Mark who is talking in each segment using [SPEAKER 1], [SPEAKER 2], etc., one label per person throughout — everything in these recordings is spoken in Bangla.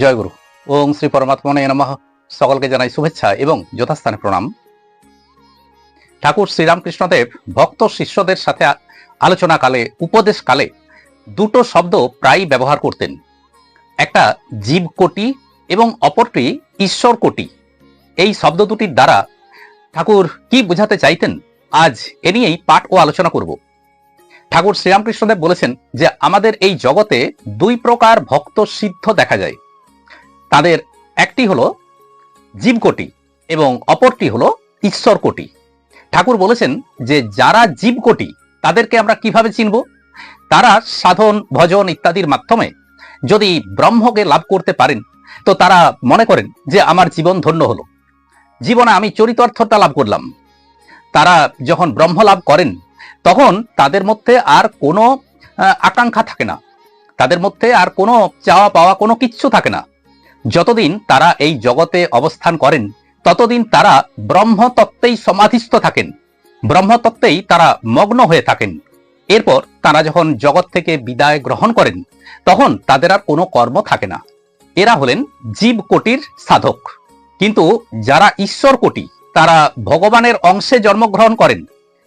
[SPEAKER 1] জয় গুরু। ওং শ্রী পরমাত্মনে নমঃ। সকলকে জানাই শুভেচ্ছা এবং যথাস্থানে প্রণাম। ঠাকুর শ্রীরামকৃষ্ণদেব ভক্ত শিষ্যদের সাথে আলোচনাকালে, উপদেশকালে দুটো শব্দ প্রায় ব্যবহার করতেন। একটা জীব কোটি এবং অপরটি ঈশ্বর কোটি এই শব্দ দুটির দ্বারা ঠাকুর কি বোঝাতে চাইতেন? আজ এ নিয়েই পাঠ ও আলোচনা করব। ঠাকুর শ্রীরামকৃষ্ণদেব বলেছেন যে, আমাদের এই জগতে দুই প্রকার ভক্ত সিদ্ধ দেখা যায়। তাদের একটি হলো জীবকোটি এবং অপরটি হলো ঈশ্বর কোটি ঠাকুর বলেছেন যে যারা জীবকোটি, তাদেরকে আমরা কীভাবে চিনব? তারা সাধন, ভজন ইত্যাদির মাধ্যমে যদি ব্রহ্মকে লাভ করতে পারেন, তো তারা মনে করেন যে আমার জীবন ধন্য হলো। জীবনে আমি চরিতার্থতা লাভ করলাম। তারা যখন ব্রহ্ম লাভ করেন, তখন তাদের মধ্যে আর কোনো আকাঙ্ক্ষা থাকে না। তাদের মধ্যে আর কোনো চাওয়া পাওয়া কোনো কিচ্ছু থাকে না। যতদিন তারা এই জগতে অবস্থান করেন, ততদিন তারা ব্রহ্মতত্ত্বেই সমাধিস্থ থাকেন। ব্রহ্মতত্ত্বেই তারা মগ্ন হয়ে থাকেন। এরপর তারা যখন জগৎ থেকে বিদায় গ্রহণ করেন, তখন তাদের আর কোনো কর্ম থাকে না। এরা হলেন জীব কোটির সাধক। কিন্তু যারা ঈশ্বর কোটি তারা ভগবানের অংশে জন্মগ্রহণ করেন।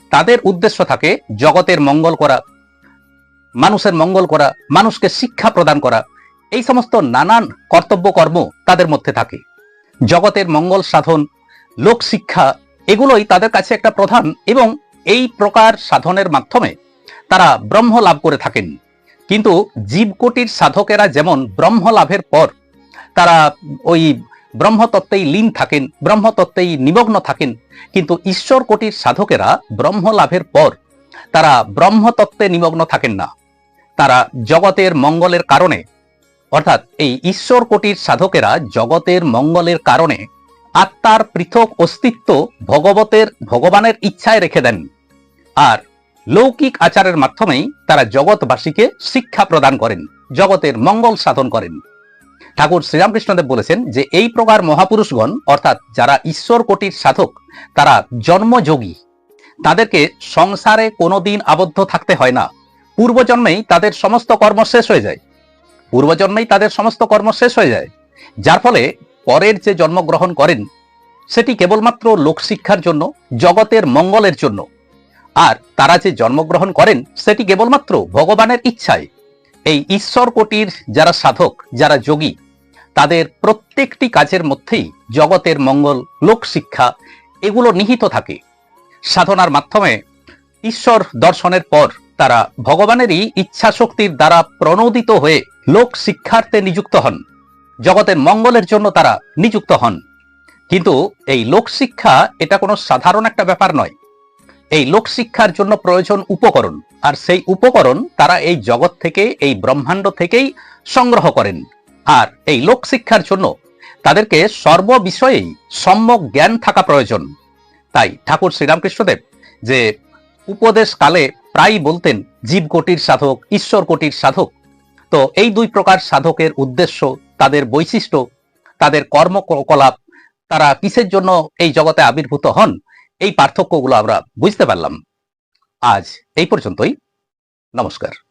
[SPEAKER 1] তাদের উদ্দেশ্য থাকে জগতের মঙ্গল করা, মানুষের মঙ্গল করা, মানুষকে শিক্ষা প্রদান করা। এই সমস্ত নানান কর্তব্য কর্ম তাদের মধ্যে থাকে। জগতের মঙ্গল সাধন, লোক শিক্ষা, এগুলোই তাদের কাছে একটা প্রধান এবং এই প্রকার সাধনের মাধ্যমে তারা ব্রহ্ম লাভ করে থাকেন। কিন্তু জীবকোটির সাধকেরা যেমন ব্রহ্ম লাভের পর তারা ওই ব্রহ্মতত্ত্বেই লীন থাকেন, ব্রহ্মতত্ত্বেই নিমগ্ন থাকেন, কিন্তু ঈশ্বর কোটির সাধকেরা ব্রহ্ম লাভের পর তারা ব্রহ্মতত্ত্বে নিমগ্ন থাকেন না। তারা জগতের মঙ্গলের কারণে অর্থাৎ এই ঈশ্বর কোটির সাধকেরা জগতের মঙ্গলের কারণে আত্মার পৃথক অস্তিত্ব ভগবতের ভগবানের ইচ্ছায় রেখে দেন। আর লৌকিক আচারের মাধ্যমেই তারা জগৎবাসীকে শিক্ষা প্রদান করেন, জগতের মঙ্গল সাধন করেন। ঠাকুর শ্রীরামকৃষ্ণদেব বলেছেন যে এই প্রকার মহাপুরুষগণ, অর্থাৎ যারা ঈশ্বর কোটির সাধক, তারা জন্মযোগী। তাদেরকে সংসারে কোনোদিন আবদ্ধ থাকতে হয় না। পূর্বজন্মেই তাদের সমস্ত কর্ম শেষ হয়ে যায়। পূর্বজন্মেই তাদের সমস্ত কর্ম শেষ হয়ে যায়। যার ফলে পরের যে জন্মগ্রহণ করেন, সেটি কেবলমাত্র লোকশিক্ষার জন্য, জগতের মঙ্গলের জন্য। আর তারা যে জন্মগ্রহণ করেন, সেটি কেবলমাত্র ভগবানের ইচ্ছায়। এই ঈশ্বর কোটির যারা সাধক, যারা যোগী, তাদের প্রত্যেকটি কাজের মধ্যেই জগতের মঙ্গল, লোকশিক্ষা এগুলো নিহিত থাকে। সাধনার মাধ্যমে ঈশ্বর দর্শনের পর তারা ভগবানেরই ইচ্ছা শক্তির দ্বারা প্রণোদিত হয়ে লোক শিক্ষার্থে নিযুক্ত হন। জগতের মঙ্গলের জন্য তারা নিযুক্ত হন। কিন্তু এই লোক শিক্ষা এটা কোনো সাধারণ একটা ব্যাপার নয়। এই লোক শিক্ষার জন্য প্রয়োজন উপকরণ, আর সেই উপকরণ তারা এই জগৎ থেকে, এই ব্রহ্মাণ্ড থেকেই সংগ্রহ করেন। আর এই লোক শিক্ষার জন্য তাদেরকে সর্ব বিষয়েই সম্যক জ্ঞান থাকা প্রয়োজন। তাই ঠাকুর শ্রীরামকৃষ্ণদেব যে উপদেশ কালে প্রায় বলতেন, জীব কোটির সাধক, ঈশ্বর কোটির সাধক। তো এই দুই প্রকার সাধকের উদ্দেশ্য, তাদের বৈশিষ্ট্য, তাদের কর্মকলাপ, তারা কিসের জন্য এই জগতে আবির্ভূত হন, এই পার্থক্যগুলো আমরা বুঝতে পারলাম। আজ এই পর্যন্তই। নমস্কার।